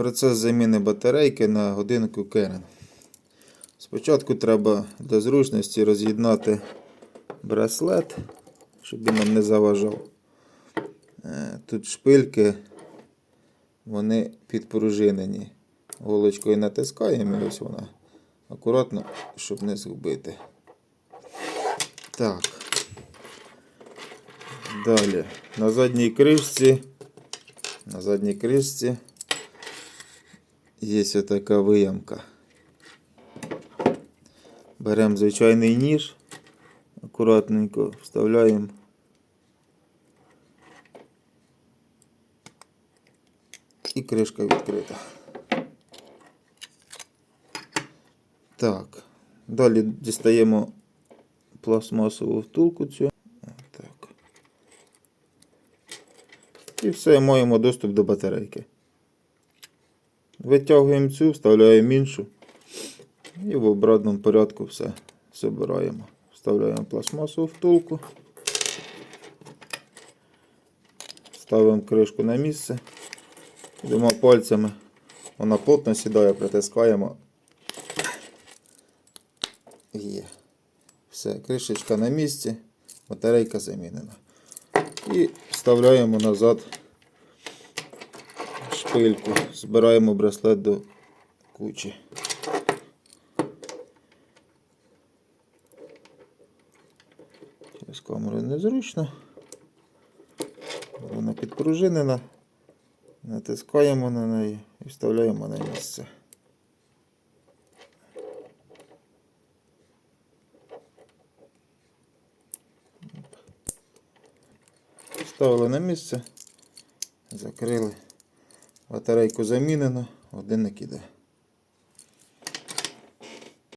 Процес заміни батарейки на годинку Керен. Спочатку треба для зручності роз'єднати браслет, щоб він нам не заважав. Е, Тут шпильки, вони підпружинені. Голочкою натискаємо ось вона. Акуратно, щоб не згубити. Так. Далі. На задній кришці. На задній кришці є ось така виямка. Беремо звичайний ніж, акуратненько вставляємо. І кришка відкрита. Так. Далі дістаємо пластмасову втулку цю. Так. І все, маємо доступ до батарейки. Витягуємо цю, вставляємо іншу. І в обратному порядку все збираємо. Вставляємо пластмасову втулку. Ставимо кришку на місце. Йдемо пальцями. Вона плотно сідає, притискаємо. Є. Все, кришечка на місці, батарейка замінена. І вставляємо назад шпильку. Збираємо браслет до кучі. Через камеру незручно. Вона підпружинена. Натискаємо на неї і вставляємо на місце. Вставили на місце, закрили. Батарейку замінено, годинник іде.